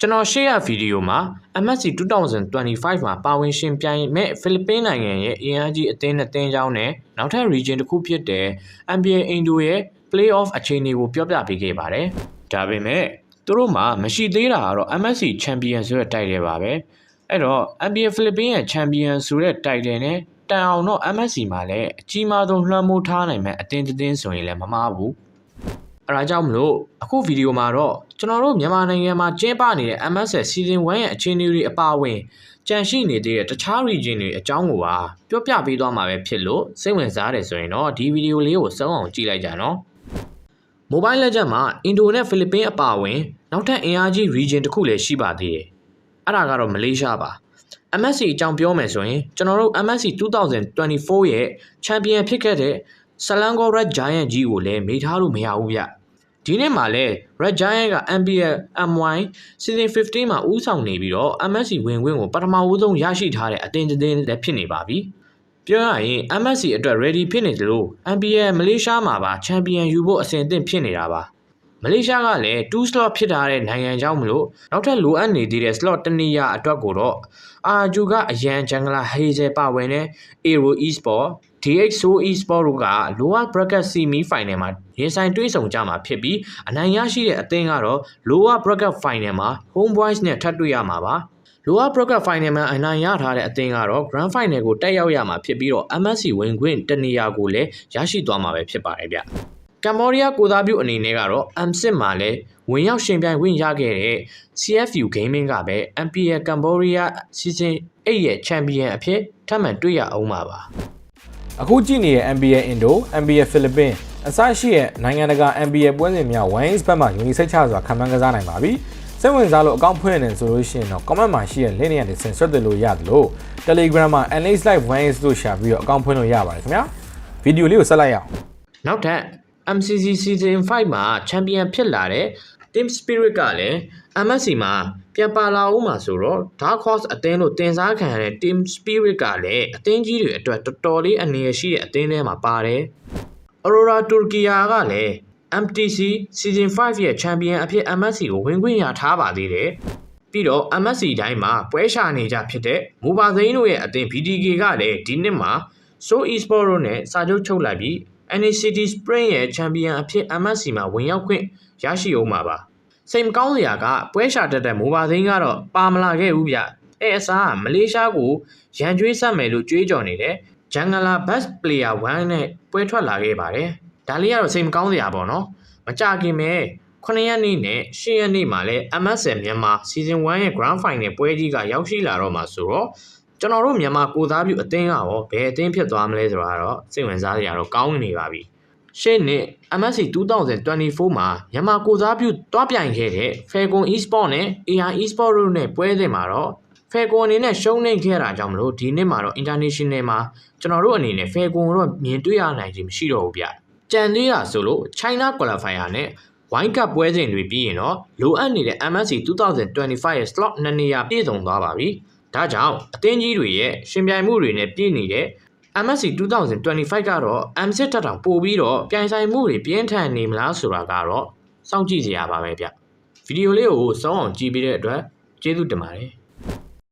ကျွန်တော်ရှေ့ရဗီဒီယိုမှာ MSC 2025မှာပါဝင်ရှင်ပြိုင်မဲ့ဖိလစ်ပင်းနိုင်ငံရဲ့အင်အားကြီးအသင်းနဲ့တင်းကြောင်းနဲ့နောက်ထပ် region တစ်ခုဖြစ်တဲ့ NBA Indo ရဲ့ playoff အခြေအနေကိုပြောပြပေးခဲ့ပါတယ်။ဒါပေမဲ့သူတို့မှာမရှိသေးတာကတော့ MSC champion ဆိုတဲ့တိုက်တယ်ပါပဲ။အဲ့တော့ NBA ဖိလစ်ပင်းရဲ့ champion ဆိုတဲ့တိုက်တယ်နဲ့တန်အောင်တော့ MSC မှာလည်းအကြီးမားဆုံးလွှမ်းမိုးထားနိုင်မဲ့အသင်းတစ်သင်းဆိုရင်လည်းမမှားဘူး။ အဲဒါကြောင့်မလို့အခုဗီဒီယိုမှာတော့ကျွန်တော်တို့မြန်မာနိုင်ငံမှာကျင်းပနေတဲ့ MSL Season 1ရဲ့အခြေအနေတွေအပါအဝင်ကြန့်ရှိနေသေးတဲ့တခြား region တွေအကြောင်းကိုပါပြောပြပေးသွားမှာပဲဖြစ်လို့စိတ်ဝင်စားတယ်ဆိုရင်တော့ဒီဗီဒီယိုလေးကိုစောအောင်ကြည့်လိုက်ကြနော် Mobile Legends မှာအင်ဒိုနဲ့ဖိလစ်ပင်းအပါအဝင်နောက်ထပ်အင်အားကြီး region တစ်ခုလည်းရှိပါသေးတယ်အဲ့ဒါကတော့မလေးရှားပါ MSC အကြောင်းပြောမယ်ဆိုရင်ကျွန်တော်တို့ MSC 2024ရဲ့ champion ဖြစ်ခဲ့တဲ့ Selangor Red Giant ကြီးကိုလည်းမေ့ထားလို့မရဘူးဗျ ဒီနှစ်မှာလည်း Red Giant က NBL MY Season 15မှာဦးဆောင်နေပြီးတော့ MSC ဝင်ခွင့်ကိုပထမဦးဆုံးရရှိထားတဲ့အသင်းတစ်သင်းလည်းဖြစ်နေပါပြီပြောရရင် MSC အတွက် ready ဖြစ်နေသလို NBL မလေးရှားမှာပါ champion ယူဖို့အဆင်သင့်ဖြစ်နေတာပါမလေးရှားကလည်း2 slot ဖြစ်ထားတဲ့နိုင်ငံကြောင့်မလို့နောက်ထပ်လိုအပ်နေသေးတဲ့ slot တစ်နေရာအတွက်ကိုတော့အာဂျူကအရန်ဂျန်ဂလာဟေဇယ်ပါဝင်တဲ့ Aero Esport DXO Esport တို့က lower bracket semi final မှာရင်ဆိုင်တွေ့ဆုံကြမှာဖြစ်ပြီးအနိုင်ရရှိတဲ့အသင်းကတော့ lower bracket final မှာ home boys နဲ့ထပ်တွေ့ရမှာပါ lower bracket final မှာအနိုင်ရထားတဲ့အသင်းကတော့ grand final ကိုတက်ရောက်ရမှာဖြစ်ပြီးတော့ MSC ဝင်ခွင့်တစ်နေရာကိုလည်းရရှိသွားမှာပဲဖြစ်ပါတယ်ဗျ။ကမ္ဘောဒီးယားကိုသားပြုအနေနဲ့ကတော့ M6 မှာလည်းဝင်ရောက်ရှင်ပြိုင်ခွင့်ရခဲ့တဲ့ CFU Gaming ကပဲ MPL ကမ္ဘောဒီးယား Season 8ရဲ့ Champion အဖြစ်ထပ်မံတွေ့ရအောင်ပါပါ အခုကြည့်နေတဲ့ NBA Indo, NBA Philippines အစရှိတဲ့နိုင်ငံတကာ NBA ပွဲစဉ်များ Wines ဘက်မှာယုံကြည်စိတ်ချစွာခံမှန်းကစားနိုင်ပါပြီ။စိတ်ဝင်စားလို့အကောင့်ဖွင့်နေဆိုလို့ရှိရင်တော့ comment မှာရှိတဲ့ link တွေကနေဆင်ဆွတ်တယ်လို့ရတယ်လို့ Telegram မှာ NH Live Wines လို့ရှာပြီးတော့အကောင့်ဖွင့်လို့ရပါတယ်ခင်ဗျာ။ဗီဒီယိုလေးကိုဆက်လိုက်ရအောင်နောက်ထပ် MCC Season 5မှာ Champion ဖြစ်လာတဲ့ Team Spirit ကလည်း MSC မှာပြန်ပါလာဦးမှာဆိုတော့ Dark Horse အသင်းလို့တင်စားခံရတဲ့ Team Spirit ကလည်းအသင်းကြီးတွေအတွက်တော်တော်လေးအနေရရှိတဲ့အသင်းထဲမှာပါတယ် Aurora Turkiya ကလည်း MTC Season 5ရဲ့ Champion အဖြစ် MSC ကိုဝင်ခွင့်ရထားပါသေးတယ်။ပြီးတော့ MSC တိုင်းမှာပွဲရှာနေကြဖြစ်တဲ့မူပါသိန်းတို့ရဲ့အသင်း BDK ကလည်းဒီနှစ်မှာ So Esport တို့နဲ့စာချုပ်ချုပ်လိုက်ပြီး NCT Spring ရဲ့ Champion အဖြစ် MSC မှာဝင်ရောက်ခွင့်ရရှိအောင်ပါပါ။စိတ်မကောင်းစရာကပွဲရှာတတ်တဲ့မူပါသိန်းကတော့ပါမလာခဲ့ဘူးဗျ။အဲအစားမလေးရှားကိုရန်ကျွေးဆက်မယ်လို့ကြွေးကြော်နေတဲ့ Jangala Best Player 1နဲ့ပွဲထွက်လာခဲ့ပါတယ်။ဒါလေးကတော့စိတ်မကောင်းစရာပေါ့နော်။မကြခင်မဲ့9ရက်နေ့နဲ့10ရက်နေ့မှာလဲ MSN မြန်မာ Season 1ရဲ့ Grand Final ပွဲကြီးကရောက်ရှိလာတော့မှာဆိုတော့ ကျွန်တော်တို့မြန်မာကိုသားပြုအသင်းကရောဘယ်အသင်းဖြစ်သွားမလဲဆိုတာတော့စိတ်ဝင်စားစရာတော့ကောင်းနေပါပြီ။ရှေ့နှစ် MSC 2024မှာမြန်မာကိုသားပြုတွားပြိုင်ခဲ့တဲ့ Falcon Esport နဲ့ AR Esport တို့နဲ့ပွဲစဉ်မှာတော့ Falcon အနေနဲ့ရှုံးနေခဲ့တာကြောင့်မလို့ဒီနှစ်မှာတော့ International မှာကျွန်တော်တို့အနေနဲ့ Falcon တော့မြင်တွေ့ရနိုင်ခြင်းမရှိတော့ဘူးဗျ။ကြံသေးတာဆိုလို့ China Qualifier နဲ့ Wine Cup ပွဲစဉ်တွေပြီးရင်တော့လိုအပ်နေတဲ့ MSC 2025ရဲ့ slot နှစ်နေရာပြည့်စုံသွားပါပြီ။ ဒါကြောင့်အသင်းကြီးတွေရဲ့ရှင်ပြိုင်မှုတွေနဲ့ပြည့်နေတဲ့ MSC 2025ကတော့ M6 တက်တောင်ပို့ပြီးတော့ပြိုင်ဆိုင်မှုတွေပြင်းထန်နေမလားဆိုတာကတော့စောင့်ကြည့်စရာပါပဲဗျ။ဗီဒီယိုလေးကိုစောင်းအောင်ကြည့်ပြီးတဲ့အတွက်ကျေးဇူးတင်ပါတယ်